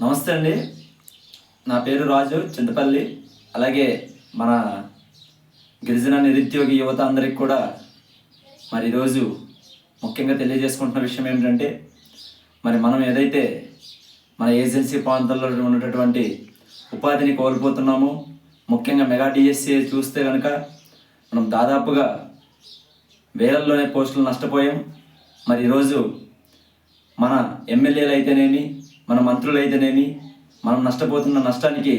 నమస్తే అండి. నా పేరు రాజు చింతపల్లి. అలాగే మన గిరిజన నిరుద్యోగి యువత అందరికి కూడా మరి ఈరోజు ముఖ్యంగా తెలియజేసుకుంటున్న విషయం ఏమిటంటే మరి మనం ఏదైతే మన ఏజెన్సీ ప్రాంతంలో ఉన్నటువంటి ఉపాధిని కోల్పోతున్నామో ముఖ్యంగా మెగా డిఎస్సి చూస్తే కనుక మనం దాదాపుగా వేలల్లోనే పోస్టులు నష్టపోయాం. మరి ఈరోజు మన ఎమ్మెల్యేలు అయితేనేమి మన మంత్రులు అయితేనేమి మనం నష్టపోతున్న నష్టానికి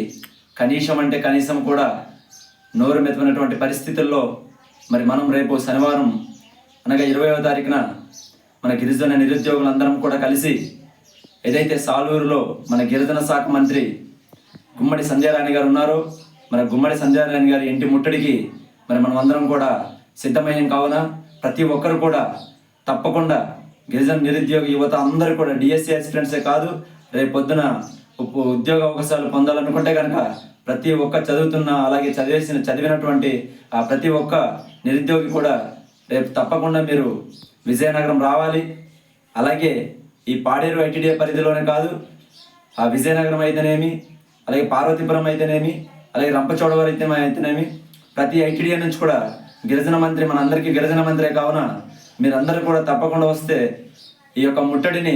కనీసం అంటే కనీసం కూడా నోరు మెత్తమైనటువంటి పరిస్థితుల్లో మరి మనం రేపు శనివారం అనగా ఇరవయో తారీఖున మన గిరిజన నిరుద్యోగులందరం కూడా కలిసి ఏదైతే సాలూరులో మన గిరిజన శాఖ మంత్రి గుమ్మడి సంధ్యారాణి గారు ఉన్నారో మన గుమ్మడి సంధ్యారాణి గారి ఇంటి ముట్టడికి మరి మనం అందరం కూడా సిద్ధమయ్యాం కావున ప్రతి ఒక్కరు కూడా తప్పకుండా గిరిజన నిరుద్యోగ యువత అందరూ కూడా డిఎస్సి అసిస్టెంట్సే కాదు రేపు పొద్దున ఉద్యోగ అవకాశాలు పొందాలనుకుంటే కనుక ప్రతి ఒక్క చదువుతున్న అలాగే చదివేసిన చదివినటువంటి ఆ ప్రతి ఒక్క నిరుద్యోగి కూడా రేపు తప్పకుండా మీరు విజయనగరం రావాలి. అలాగే ఈ పాడేరు ఐటీడీఏ పరిధిలోనే కాదు ఆ విజయనగరం అయితేనేమి అలాగే పార్వతీపురం అయితేనేమి అలాగే రంపచోడవరం అయితే అయితేనేమి ప్రతి ఐటీడీఏ నుంచి కూడా గిరిజన మంత్రి మనందరికీ గిరిజన మంత్రే కావున మీరందరూ కూడా తప్పకుండా వస్తే ఈ యొక్క ముట్టడిని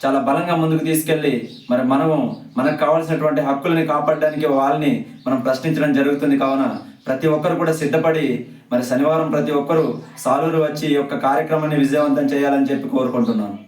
చాలా బలంగా ముందుకు తీసుకెళ్ళి మరి మనము మనకు కావాల్సినటువంటి హక్కుల్ని కాపాడడానికి వాళ్ళని మనం ప్రశ్నించడం జరుగుతుంది కావున ప్రతి ఒక్కరు కూడా సిద్ధపడి మరి శనివారం ప్రతి ఒక్కరు సాలూరు వచ్చి ఈ యొక్క కార్యక్రమాన్ని విజయవంతం చేయాలని చెప్పి కోరుకుంటున్నాను.